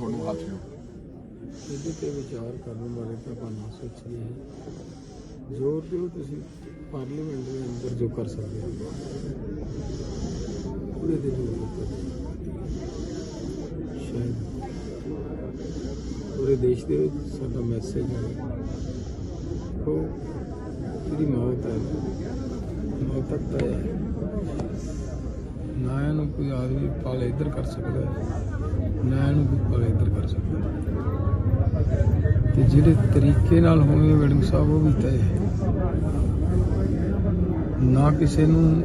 ਤੁਹਾਨੂੰ ਹੱਥ ਜੋ ਇਹਦੇ ਤੇ ਵਿਚਾਰ ਕਰਨ ਬਾਰੇ ਤਾਂ ਆਪਾਂ ਨਾ ਸੋਚੀਏ ਜ਼ੋਰ ਦਿਓ ਤੁਸੀਂ ਪਾਰਲੀਮੈਂਟ ਦੇ ਅੰਦਰ ਜੋ ਕਰ ਸਕਦੇ ਹੋ ਉਹਦੇ ਤੇ ਜ਼ੋਰ ਦਿੱਤਾ ਸ਼ਾਇਦ ਪੂਰੇ ਦੇਸ਼ ਦੇ ਵਿੱਚ ਸਾਡਾ ਮੈਸੇਜ ਹੈ ਕੋ ਜਿਹੜੀ ਮੌਤ ਹੈ ਮੌਤ ਤੱਕ ਤੈਅ ਹੈ ਨਾ ਇਹਨੂੰ ਕੋਈ ਆਦਮੀ ਪਾਲੇ ਇੱਧਰ ਕਰ ਸਕਦਾ ਨਾ ਇਹਨੂੰ ਕੋਈ ਪਾਲੇ ਇੱਧਰ ਕਰ ਸਕਦਾ ਹੈ। ਤੇ ਜਿਹੜੇ ਤਰੀਕੇ ਨਾਲ ਹੋਵੇ ਮੈਡਮ ਸਾਹਿਬ, ਉਹ ਵੀ ਤੈਅ ਹੈ। ਨਾ ਕਿਸੇ ਨੂੰ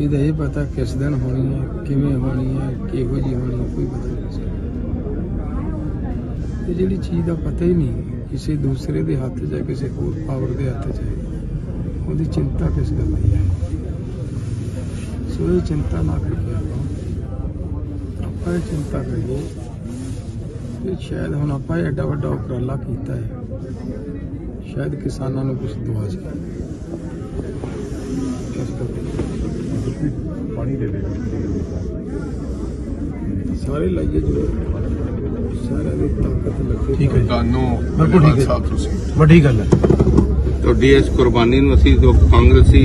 ਇਹਦਾ ਇਹ ਪਤਾ ਕਿਸ ਦਿਨ ਹੋਣੀ ਹੈ, ਕਿਵੇਂ ਹੋਣੀ ਹੈ, ਕਿਹੋ ਜੀ ਹੋਣੀ ਹੈ, ਕੋਈ ਪਤਾ ਨਹੀਂ। ਤੇ ਜਿਹੜੀ ਚੀਜ਼ ਦਾ ਪਤਾ ਹੀ ਨਹੀਂ ਕਿਸੇ ਦੂਸਰੇ ਦੇ ਹੱਥ 'ਚ ਹੈ ਕਿਸੇ ਹੋਰ ਪਾਵਰ ਦੇ ਹੱਥ 'ਚ ਹੈ, ਉਹਦੀ ਚਿੰਤਾ ਕਿਸ ਗੱਲ ਦੀ ਹੈ? ਸੋ ਇਹ ਚਿੰਤਾ ਨਾ ਕਰੀਏ ਆਪਾਂ ਇਹ ਚਿੰਤਾ ਕਰੀਏ ਕਿ ਸ਼ਾਇਦ ਹੁਣ ਆਪਾਂ ਇਹ ਐਡਾ ਵੱਡਾ ਉਪਰਾਲਾ ਕੀਤਾ ਹੈ। ਸ਼ਾਇਦ ਕਿਸਾਨਾਂ ਨੂੰ ਕੁਝ ਇਸ ਕਰਕੇ ਪਾਣੀ ਦੇ ਦੇ ਸਾਰੇ ਲਾਈਏ ਜੋ। ਸਾਰਿਆਂ ਦੀ ਤਾਕਤ ਲੱਗੇ। ਠੀਕ ਹੈ ਜੀ। ਤੁਹਾਨੂੰ ਬਿਲਕੁਲ ਠੀਕ ਹੈ। ਸਾਹਿਬ ਤੁਸੀਂ। ਵੱਡੀ ਗੱਲ ਹੈ। ਤੁਹਾਡੀ ਇਸ ਕੁਰਬਾਨੀ ਨੂੰ ਅਸੀਂ ਜੋ ਕਾਂਗਰਸੀ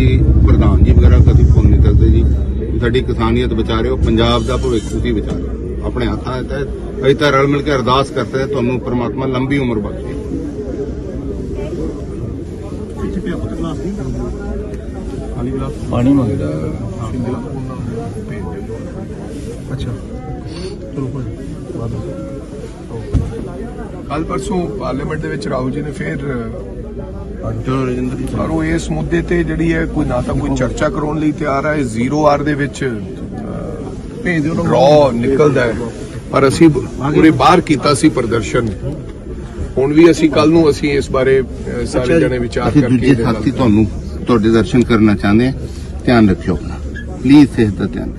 ਪ੍ਰਧਾਨ ਜੀ ਵਗੈਰਾ ਕਦੀ ਭੁੱਲ ਨਹੀਂ ਸਕਦੇ ਜੀ। ਸਾਡੀ ਕਿਸਾਨੀਅਤ ਬਚਾ ਰਹੇ ਹੋ ਪੰਜਾਬ ਦਾ ਭਵਿੱਖ ਤੁਸੀਂ ਬਚਾ ਰਹੇ ਹੋ ਆਪਣੇ ਹੱਥਾਂ ਦੇ ਤਹਿਤ ਅਸੀਂ ਤਾਂ ਰਲ ਮਿਲ ਕੇ ਅਰਦਾਸ ਕਰਦੇ ਹਾਂ ਤੁਹਾਨੂੰ ਪ੍ਰਮਾਤਮਾ ਲੰਬੀ ਉਮਰ ਬਖਸ਼ੇ। ਪਾਣੀ ਮੰਗਦਾ। ਅੱਛਾ। ਚਲੋ ਵਿੱਚ। ਕੱਲ ਪਰਸੋਂ ਪਾਰਲੀਮੈਂਟ ਦੇ ਵਿੱਚ ਰਾਹੁਲ ਜੀ ਨੇ ਫਿਰ ਪਰ ਉਹ ਇਸ ਮੁੱਦੇ ਤੇ ਜਿਹੜੀ ਹੈ ਕੋਈ ਨਾ ਤਾਂ ਕੋਈ ਚਰਚਾ ਕਰਾਉਣ ਲਈ ਤਿਆਰ ਹੈ ਜ਼ੀਰੋ ਆਰ ਦੇ ਵਿੱਚ ਭੇਜ ਦਿਓ ਉਹਨਾਂ ਰॉ ਨਿਕਲਦਾ ਹੈ। ਪਰ ਅਸੀਂ ਪੂਰੇ ਬਾਹਰ ਕੀਤਾ ਸੀ ਪ੍ਰਦਰਸ਼ਨ। ਹੁਣ ਵੀ ਅਸੀਂ ਕੱਲ ਨੂੰ ਅਸੀਂ ਇਸ ਬਾਰੇ ਸਾਰੇ ਜਣੇ ਵਿਚਾਰ ਕਰਕੇ ਦੂਜੇ ਸਾਥੀ ਤੁਹਾਨੂੰ ਤੁਹਾਡੇ ਦਰਸ਼ਨ ਕਰਨਾ ਚਾਹੁੰਦੇ ਹਾਂ। ਧਿਆਨ ਰੱਖਿਓ ਆਪਣਾ। ਪਲੀਜ਼ ਸਿਹਤ ਦਾ ਧਿਆਨ